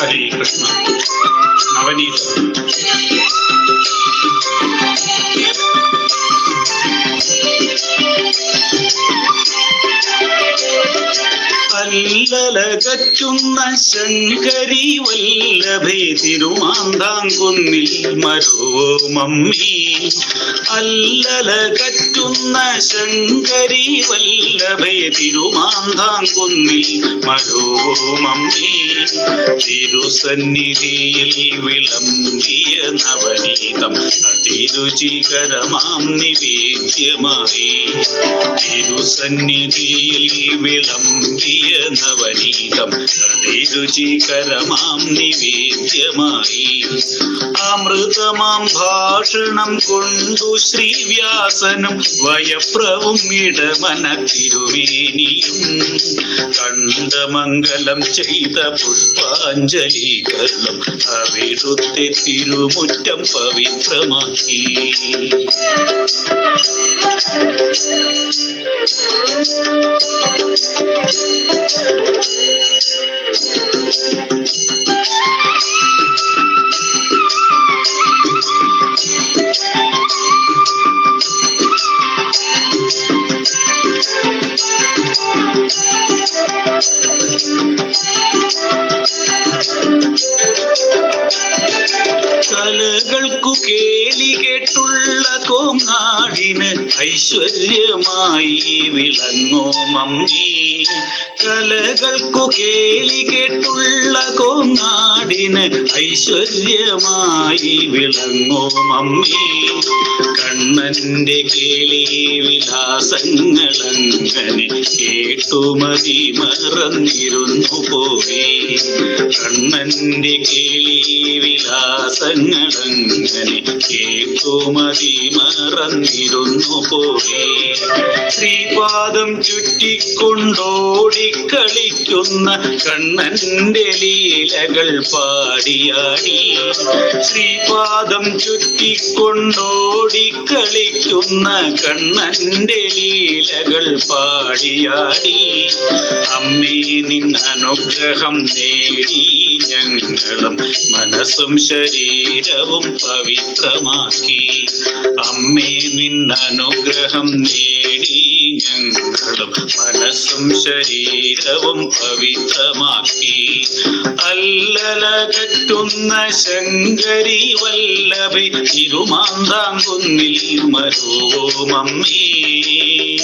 Hare Krishna. Navaneet. അല്ലലകറ്റുന്ന ശങ്കരി വല്ലഭേ തിരുമാന്താങ്കുന്നിൽ മരുവോ മമ്മി? അല്ലലകറ്റുന്ന ശങ്കരി വല്ലഭേ തിരുമാന്താങ്കുന്നിൽ മരുവോ മമ്മി? തിരുസന്നിധിയിൽ വിളമ്പിയ നവനീതം അതിരുചികരമാം നിവേദ്യമായി. തിരുസന്നിധിയിൽ വിളമ്പിയ നവനീതം അതിരുചികരമാം നിവേദ്യമായി അമൃതമാം ഭാഷണം കൊണ്ടു ശ്രീവ്യാസനും വയപ്രവും ഇടമന തിരുമേനിയും കണ്ടമംഗലം ചെയ്ത പുഷ്പാഞ്ജലികളും അവിടുത്തെ തിരുമുറ്റം പവിത്രമാക്കി. Thank കേളി കേട്ടുള്ള കോങ്ങാടിന് ഐശ്വര്യമായി വിളങ്ങോ മമ്മി. കലകൾക്കു കേളി കേട്ടുള്ള കോങ്ങാടിന് ഐശ്വര്യമായി വിളങ്ങോ മമ്മി. കണ്ണന്റെ കേളി വിലാസങ്ങളങ്ങനെ കേട്ടുമതി മറന്നിരുന്നു പോയി. കണ്ണന്റെ കേളി വിലാസങ്ങളങ്ങനെ കേട്ടുമതി മറന്നിരുന്നു പോയി ശ്രീപാദം ചുറ്റിക്കൊണ്ടോടിക്കളിക്കുന്ന കണ്ണന്റെ ലീലകൾ പാടിയാടി. ശ്രീപാദം ചുറ്റിക്കൊണ്ടോടിക്കളിക്കുന്ന കണ്ണന്റെ ലീലകൾ പാടിയാടി. അമ്മേ നിൻ അനുഗ്രഹം നേടി ഞങ്ങളും മനസ്സും ശരീരവും പവിത്രമാക്കി. അമ്മേ നിൻ അനുഗ്രഹം നേടി ഞങ്ങളും മനസ്സും ശരീരവും പവിത്രമാക്കി. അല്ലലകറ്റുന്ന ശങ്കരി വല്ലഭി തിരുമാന്താങ്കുന്നിൽ മരൂ മമ്മീ.